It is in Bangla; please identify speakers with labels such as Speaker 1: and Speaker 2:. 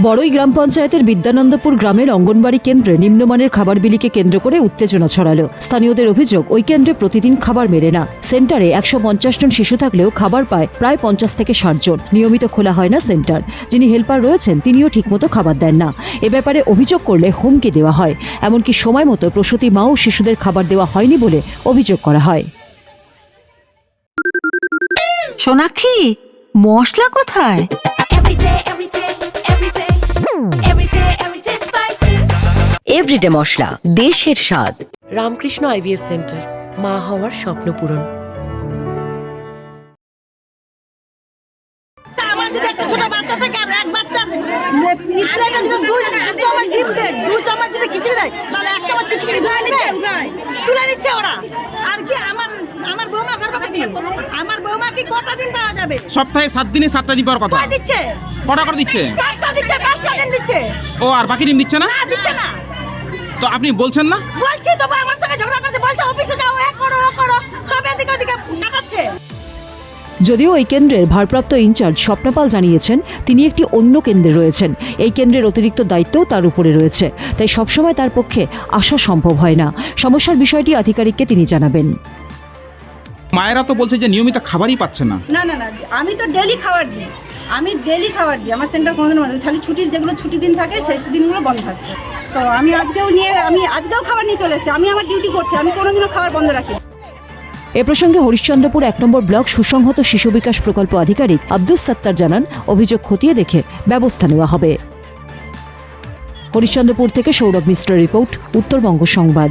Speaker 1: বড়ই গ্রাম পঞ্চায়েতের বিদ্যানন্দপুর গ্রামের অঙ্গনবাড়ি কেন্দ্রে নিম্নমানের খাবার বিলিকে কেন্দ্র করে উত্তেজনা ছড়ালো। স্থানীয়দের অভিযোগ ওই কেন্দ্রে প্রতিদিন খাবার মেলে না। সেন্টারে একশো পঞ্চাশ জন শিশু থাকলেও খাবার পায় প্রায় পঞ্চাশ থেকে ষাট জন। নিয়মিত খোলা হয় না সেন্টার। যিনি হেল্পার রয়েছেন তিনিও ঠিকমতো খাবার দেন না। এ ব্যাপারে অভিযোগ করলে হুমকি দেওয়া হয়। এমনকি সময় মতো প্রসূতি মা ও শিশুদের খাবার দেওয়া হয়নি বলে অভিযোগ করা হয়।
Speaker 2: সোনাক্ষী মশলা কোথায়?
Speaker 3: এভরিডে মশলা দেশের স্বাদ।
Speaker 4: রামকৃষ্ণ আইভিএফ সেন্টার মা হওয়ার স্বপ্ন পূরণ।
Speaker 5: আমার বৌমা কি কটা দিন পাওয়া যাবে?
Speaker 6: সপ্তাহে সাত দিনে সাতটা ডিম পাওয়ার কথা?
Speaker 5: দিচ্ছে?
Speaker 6: কটা করে দিচ্ছে?
Speaker 5: দিচ্ছে দিন দিচ্ছে।
Speaker 6: ও আর বাকি ডিম দিচ্ছে না
Speaker 5: দিচ্ছে না।
Speaker 6: তো আপনি বলছেন না?
Speaker 5: বলছি তবু আমার সঙ্গে ঝগড়া করছে বলছে অফিসে যাও এক করো ও করো সব এদিকে ওদিকে কাটাচ্ছে
Speaker 1: যদিও এই কেন্দ্রের ভারপ্রাপ্ত ইনচার্জ স্বপ্নপাল জানিয়েছেন তিনি একটি অন্য কেন্দ্রে রয়েছেন। এই কেন্দ্রের অতিরিক্ত দায়িত্বও তার উপরে রয়েছে। তাই সবসময় তার পক্ষে আসা সম্ভব হয় না। সমস্যার বিষয়টি আধিকারিককে তিনি জানাবেন।
Speaker 6: মায়েরা তো বলছে যে নিয়মিত খাবারই পাচ্ছে না।
Speaker 7: না না না আমি তো ডেলি খাবার দিই। আমি ডেলি খাবার দিই, আমার সেন্টার কোনোদিন বন্ধ খালি ছুটির যেগুলো ছুটি দিন থাকে, সেই দিনগুলো বন্ধ থাকে। তো আমি আজকেও নিয়ে, আমি আজকেও খাবার নিয়ে চলে এসেছি। আমি আমার ডিউটি করছি, আমি কোনোদিনও খাবার বন্ধ রাখি
Speaker 1: এ প্রসঙ্গে হরিশ্চন্দ্রপুর এক নম্বর ব্লক সুসংহত শিশু বিকাশ প্রকল্প আধিকারিক আব্দুস সাত্তার জানান, অভিযোগ খতিয়ে দেখে ব্যবস্থা নেওয়া হবে। হরিশ্চন্দ্রপুর থেকে সৌরভ মিশ্র রিপোর্ট, উত্তরবঙ্গ সংবাদ।